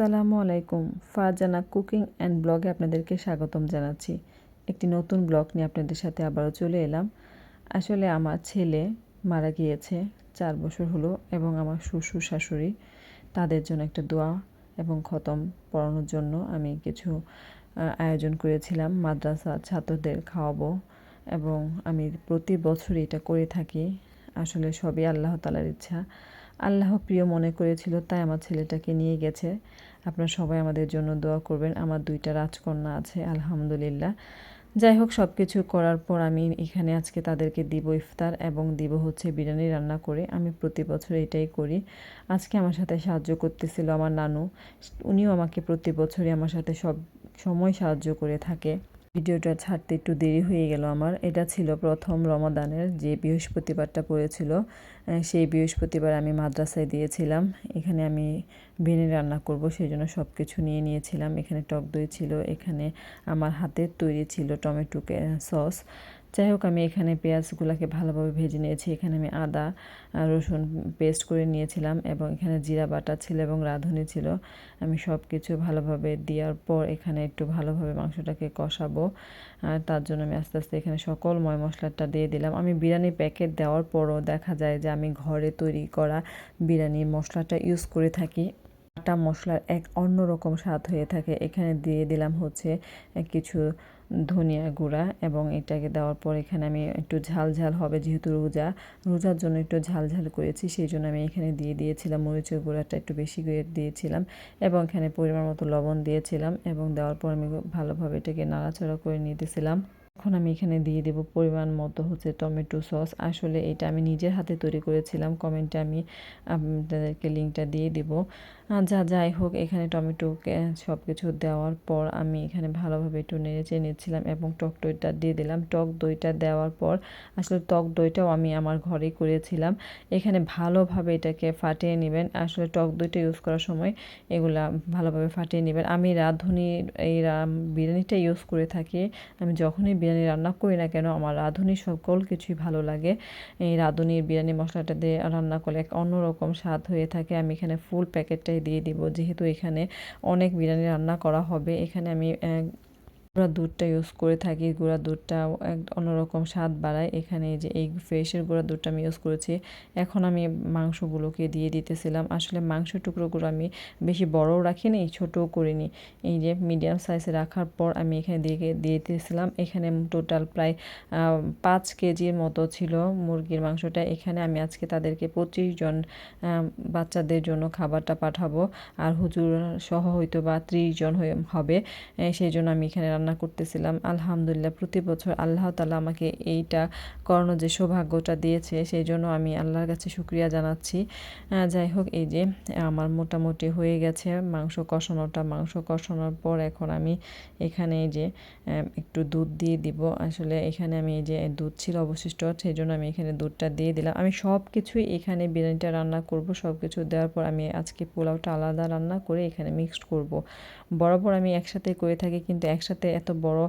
আসসালামু আলাইকুম। Farzana cooking and ব্লগে আপনাদেরকে স্বাগতম জানাচ্ছি। একটি নতুন ব্লগ নিয়ে আপনাদের সাথে আবারও চলে এলাম। আসলে আমার ছেলে মারা গিয়েছে, চার বছর হলো, এবং আমার শ্বশুর, শাশুড়ি, তাদের জন্য একটা দোয়া এবং খতম পড়ানোর জন্য আমি কিছু আয়োজন করেছিলাম। মাদ্রাসা ছাত্রদের খাওয়াবো এবং আমি প্রতি বছরই এটা করে থাকি। আসলে সবই আল্লাহ তালার ইচ্ছা। আল্লাহ প্রিয় মনে করেছিল, তাই আমার ছেলেটাকে নিয়ে গেছে। আপনারা সবাই আমাদের জন্য দোয়া করবেন, আমার দুইটা রাজকন্যা আছে, আলহামদুলিল্লাহ। যাই হোক সব কিছু করার পর আমি এখানে আজকে তাদেরকে দিব ইফতার এবং দিব হচ্ছে বিরিয়ানি রান্না করে। আমি প্রতি বছর এটাই করি। আজকে আমার সাথে সাহায্য করতেছিল আমার নানু। উনিও আমাকে প্রতি বছরই আমার সাথে সব সময় সাহায্য করে থাকে। ভিডিওটা ছাড়তে একটু দেরি হয়ে গেল আমার। এটা ছিল প্রথম রমাদানের যে বৃহস্পতিবারটা পড়েছিল সেই বৃহস্পতিবার আমি মাদ্রাসায় দিয়েছিলাম। এখানে আমি ভেনে রান্না করব সেই জন্য সব কিছু নিয়ে নিয়েছিলাম। এখানে টক দই ছিল, এখানে আমার হাতে তৈরি ছিল টমেটো সস। যাই হোক আমি এখানে পেঁয়াজগুলোকে ভালোভাবে ভেজে নিয়েছি। এখানে আমি আদা রসুন পেস্ট করে নিয়েছিলাম এবং এখানে জিরা বাটা ছিল এবং রাঁধুনি ছিল। আমি সব কিছু ভালোভাবে দেওয়ার পর এখানে একটু ভালোভাবে মাংসটাকে কষাবো। আর তার জন্য আমি আস্তে আস্তে এখানে সকল ময় মশলাটা দিয়ে দিলাম। আমি বিরিয়ানি প্যাকেট দেওয়ার পরও দেখা যায় যে আমি ঘরে তৈরি করা বিরিয়ানির মশলাটা ইউজ করে থাকি। আটা মশলার এক অন্যরকম স্বাদ হয়ে থাকে। এখানে দিয়ে দিলাম হচ্ছে কিছু ধনিয়া গুঁড়া এবং এটাকে দেওয়ার পর এখানে আমি একটু ঝাল ঝাল হবে যেহেতু রোজা। রোজার জন্য একটু ঝাল ঝাল করেছি, সেই জন্য আমি এখানে দিয়ে দিয়েছিলাম মরিচের গুঁড়াটা একটু বেশি করে দিয়েছিলাম এবং এখানে পরিমাণ মতো লবণ দিয়েছিলাম এবং দেওয়ার পর আমি ভালোভাবে এটাকে নাড়াচাড়া করে নিতেছিলাম। এখন আমি এখানে দিয়ে দেব পরিমাণ মতো হচ্ছে টমেটো সস। আসলে এটা আমি নিজের হাতে তৈরি করেছিলাম। কমেন্টে আমি আপনাদেরকে লিঙ্কটা দিয়ে দেব। যা যাই হোক, এখানে টমেটোকে সব কিছু দেওয়ার পর আমি এখানে ভালোভাবে একটু নেড়ে চেয়ে নিচ্ছিলাম এবং টক দইটা দিয়ে দিলাম। টক দইটা দেওয়ার পর আসলে টক দইটাও আমি আমার ঘরেই করেছিলাম। এখানে ভালোভাবে এটাকে ফাটিয়ে নেবেন। আসলে টক দইটা ইউজ করার সময় এগুলা ভালোভাবে ফাটিয়ে নেবেন। আমি রাঁধুনি এই বিরিয়ানিটা ইউজ করে থাকি। আমি যখনই বিরিয়ানি রান্না করি না কেন, আমার রাঁধুনি সকল কিছুই ভালো লাগে। এই রাঁধুনির বিরিয়ানি মশলাটা দিয়ে রান্না করলে এক অন্যরকম স্বাদ হয়ে থাকে। আমি এখানে ফুল প্যাকেটটাই দিয়ে দিব, যেহেতু এখানে অনেক বিরিয়ানি রান্না করা হবে। এখানে আমি গুঁড়া দুধটা ইউজ করে থাকি, গুঁড়া দুধটা এক অন্যরকম স্বাদ বাড়ায়। এখানে যে এই ফ্রেশের গুঁড়া দুধটা আমি ইউজ করেছি, এখন আমি মাংসগুলোকে দিয়ে দিতেছিলাম। আসলে মাংস টুকরোগুলো আমি বেশি বড়ও রাখিনি, ছোটও করিনি। এই যে মিডিয়াম সাইজে রাখার পর আমি এখানে দিয়ে দিয়ে দিয়েছিলাম এখানে টোটাল প্রায় পাঁচ কেজির মতো ছিল মুরগির মাংসটা। এখানে আমি আজকে তাদেরকে পঁচিশ জন বাচ্চাদের জন্য খাবারটা পাঠাবো। আর হুজুর সহ হয়তো বা ত্রিশ জন হবে। সেই জন্য আমি এখানে রান্না করতেছিলাম। আলহামদুলিল্লাহ, প্রতি বছর আল্লাহ তালা আমাকে এইটা করানোর যে সৌভাগ্যটা দিয়েছে, সেই জন্য আমি আল্লাহর কাছে শুক্রিয়া জানাচ্ছি। যাই হোক, এই যে, আমার মোটামুটি হয়ে গেছে। মাংস কষানোটা, মাংস কষানোর পর এখন আমি এখানে এই যে একটু দুধ দিয়ে দিব। আসলে এখানে আমি এই যে, দুধ ছিল অবশিষ্ট, সেই জন্য আমি এখানে দুধটা দিয়ে দিলাম। আমি সব কিছুই এখানে বিরিয়ানিটা রান্না করব। সব কিছু দেওয়ার পর আমি আজকে পোলাওটা আলাদা রান্না করে এখানে মিক্সড করব। বরাবর আমি একসাথে করে থাকি, কিন্তু একসাথে এত বড়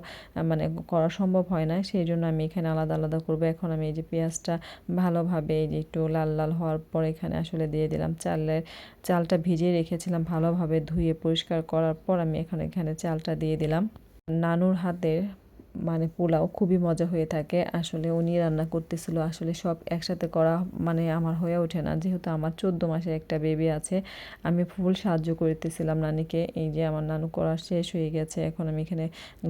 মানে করা সম্ভব হয় না। সেই জন্য আমি এখানে আলাদা আলাদা করব। এখন আমি এই যে পেঁয়াজটা ভালোভাবে এই যে একটু লাল লাল হওয়ার পর এখানে আসলে দিয়ে দিলাম চালের, চালটা ভিজিয়ে রেখেছিলাম ভালোভাবে ধুয়ে পরিষ্কার করার পর আমি এখন এখানে চালটা দিয়ে দিলাম। নানুর হাতের মানে পোলাও খুবই মজা হয়ে থাকে। আসলে উনি রান্না করতেছিল, আসলে সব একসাথে করা মানে আমার হয়ে ওঠে না। যেহেতু আমার চোদ্দ মাসে একটা বেবি আছে, আমি ফুল সাহায্য করতেছিলাম নানিকে। এই যে আমার নানু করা শেষ হয়ে গেছে, এখন আমি এখানে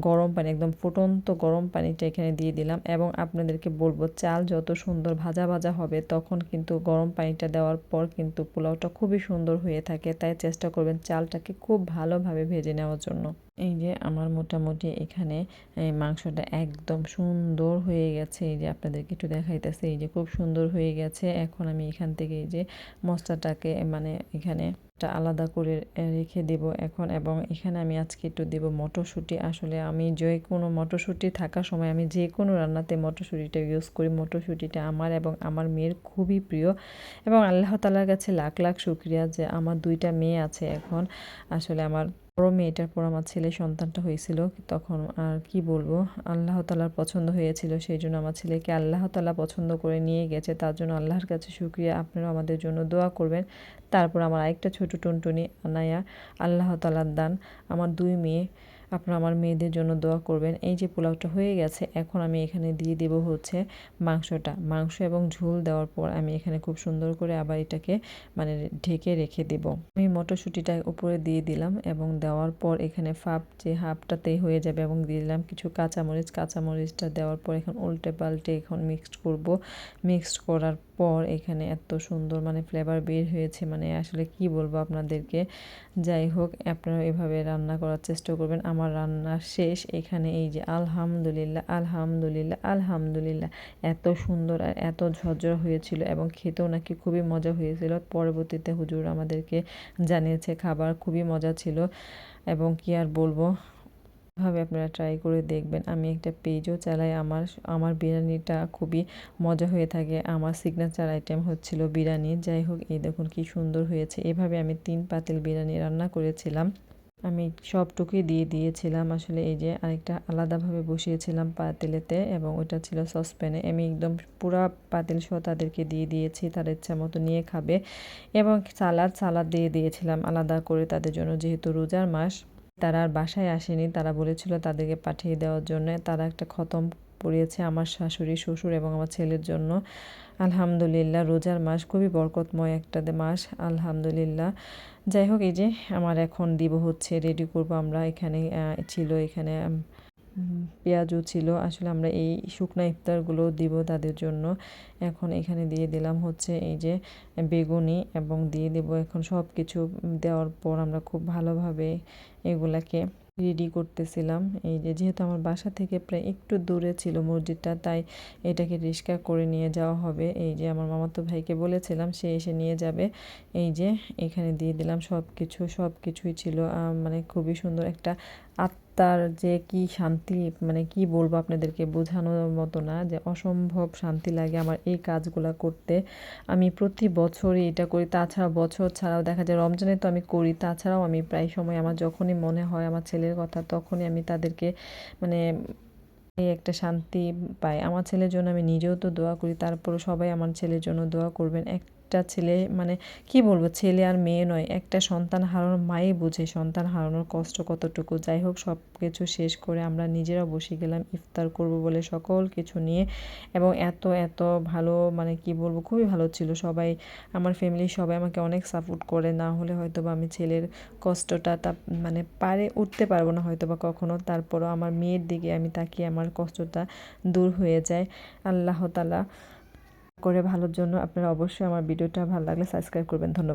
গরম পানি, একদম ফুটন্ত গরম পানিটা এখানে দিয়ে দিলাম এবং আপনাদেরকে বলব, চাল যত সুন্দর ভাজা ভাজা হবে, তখন কিন্তু গরম পানিটা দেওয়ার পর কিন্তু পোলাওটা খুবই সুন্দর হয়ে থাকে। তাই চেষ্টা করবেন চালটাকে খুব ভালোভাবে ভেজে নেওয়ার জন্য। এই যে আমার মোটামুটি এখানে মাংসটা একদম সুন্দর হয়ে গেছে। এই যে আপনাদেরকে একটু দেখাইতেছে, এই যে খুব সুন্দর হয়ে গেছে। এখন আমি এখান থেকে এই যে মশলাটাকে মানে এখানে আলাদা করে রেখে দেব এখন এবং এখানে আমি আজকে একটু দেব মটরশুঁটি। আসলে আমি যে কোনো মটরশুঁটি থাকার সময় আমি যে কোনো রান্নাতে মটরশুঁটিটা ইউজ করি। মটরশুঁটিটা আমার এবং আমার মেয়ের খুবই প্রিয় এবং আল্লাহ তালার কাছে লাখ লাখ শুক্রিয়া যে আমার দুইটা মেয়ে আছে এখন। আসলে আমার বড় মেয়েটার পর আমার ছেলে সন্তানটা হয়েছিল, তখন আর কি বলব? আল্লাহ তালার পছন্দ হয়েছিল, সেই জন্য আমার ছেলেকে আল্লাহ তালা পছন্দ করে নিয়ে গেছে। তার জন্য আল্লাহর কাছে শুক্রিয়া। আপনারা আমাদের জন্য দোয়া করবেন। তারপর আমার আরেকটা ছোট ছোট টুনটুনি আনায়া আল্লাহ তালার দান। আমার দুই মেয়ে, আপনারা আমার মেয়েদের জন্য দোয়া করবেন। এই যে পোলাওটা হয়ে গেছে, এখন আমি এখানে দিয়ে দেব হচ্ছে মাংসটা। মাংস এবং ঝোল দেওয়ার পর আমি এখানে খুব সুন্দর করে আবার এটাকে মানে ঢেকে রেখে দেব। আমি মটরশুঁটিটা উপরে দিয়ে দিলাম এবং দেওয়ার পর এখানে ফাপ যে হাফটাতেই হয়ে যাবে এবং দিয়ে দিলাম কিছু কাঁচামরিচ। কাঁচামরিচটা দেওয়ার পর এখন উল্টে পাল্টে এখন মিক্সড করব। মিক্সড করার পর এখানে এত সুন্দর মানে ফ্লেভার বের হয়েছে মানে আসলে কি বলব আপনাদেরকে? যাই হোক, আপনারা এভাবে রান্না করার চেষ্টা করবেন। আমার রান্না শেষ, এখানে এই যে আলহামদুলিল্লাহ আলহামদুলিল্লাহ আলহামদুলিল্লাহ, এত সুন্দর আর এত ঝরঝর হয়েছিল এবং খেতেও নাকি খুবই মজা হয়েছিল। পরবর্তীতে হুজুর আমাদেরকে জানিয়েছে, খাবার খুবই মজা ছিল এবং কি আর বলব? ভাবে আপনারা ট্রাই করে দেখবেন। আমি একটা পেজও চালাই, আমার আমার বিরিয়ানিটা খুবই মজা হয়ে থাকে। আমার সিগনেচার আইটেম হচ্ছিল বিরিয়ানি। যাই হোক, এই দেখুন কি সুন্দর হয়েছে। এভাবে আমি তিন পাতিল বিরিয়ানি রান্না করেছিলাম। আমি সবটুকুই দিয়ে দিয়েছিলাম। আসলে এই যে আরেকটা আলাদাভাবে বসিয়েছিলাম পাতিলেতে এবং ওটা ছিল সসপ্যানে আমি একদম পুরা পাতিল সহ তাদেরকে দিয়ে দিয়েছি। তার ইচ্ছা মতো নিয়ে খাবে এবং সালাদ সালাদ দিয়ে দিয়েছিলাম আলাদা করে তাদের জন্য যেহেতু রোজার মাস। তারা আর বাসায় আসেনি। তারা বলেছিল তাদেরকে পাঠিয়ে দেওয়ার জন্য। তারা একটা খতম পড়িয়েছে আমার শাশুড়ি, শ্বশুর এবং আমার ছেলের জন্য। আলহামদুলিল্লাহ, রোজার মাস খুবই বরকতময় একটা মাস। আলহামদুলিল্লাহ। যাই হোক, এই যে আমার এখন দিব হচ্ছে রেডি করব আমরা। এখানে ছিল এখানে পেঁয়াজও ছিল। আসলে আমরা এই শুকনা ইফতারগুলো দিব তাদের জন্য। এখন এখানে দিয়ে দিলাম হচ্ছে এই যে বেগুনি এবং দিয়ে দেব এখন সব কিছু দেওয়ার পর আমরা খুব ভালোভাবে এগুলাকে রেডি করতেছিলাম। এই যে যেহেতু আমার বাসা থেকে প্রায় একটু দূরে ছিল মসজিদটা, তাই এটাকে রিস্কা করে নিয়ে যাওয়া হবে। এই যে আমার মামাতো ভাইকে বলেছিলাম, সে এসে নিয়ে যাবে। এই যে এখানে দিয়ে দিলাম সব কিছু সব কিছুই ছিল মানে খুবই সুন্দর একটা আত্মার যে কি শান্তি মানে কি বলব আপনাদেরকে বোঝানোর মতো না যে অসম্ভব শান্তি লাগে আমার এই কাজগুলো করতে। আমি প্রতি বছরই এটা করি। তাছাড়া বছর ছাড়াও দেখা যায় রমজানে তো আমি করি, তাছাড়াও আমি প্রায় সময় আমার যখনই মনে হয় আমার ছেলের কথা তখনই আমি তাদেরকে মানে এই একটা শান্তি পাই। আমার ছেলের জন্য আমি নিজেও তো দোয়া করি, তারপরও সবাই আমার ছেলের জন্য দোয়া করবেন। এক একটা ছেলে মানে কি বলব, ছেলে আর মেয়ে নয়, একটা সন্তান হারানোর মাই বুঝে সন্তান হারানোর কষ্ট কতটুকু। যাই হোক সব কিছু শেষ করে আমরা নিজেরা বসে গেলাম ইফতার করব বলে সকল কিছু নিয়ে এবং এত এত ভালো মানে কি বলব, খুবই ভালো ছিল। সবাই, আমার ফ্যামিলি সবাই আমাকে অনেক সাপোর্ট করে। না হলে হয়তো বা আমি ছেলের কষ্টটা তা মানে পারে উঠতে পারব না হয়তো বা কখনো। তারপরও আমার মেয়ের দিকে আমি তাকিয়ে আমার কষ্টটা দূর হয়ে যায়। আল্লাহ তালা করে ভালোর জন্য আপনারা অবশ্যই আমার ভিডিওটা ভালো লাগলে সাবস্ক্রাইব করবেন। ধন্যবাদ।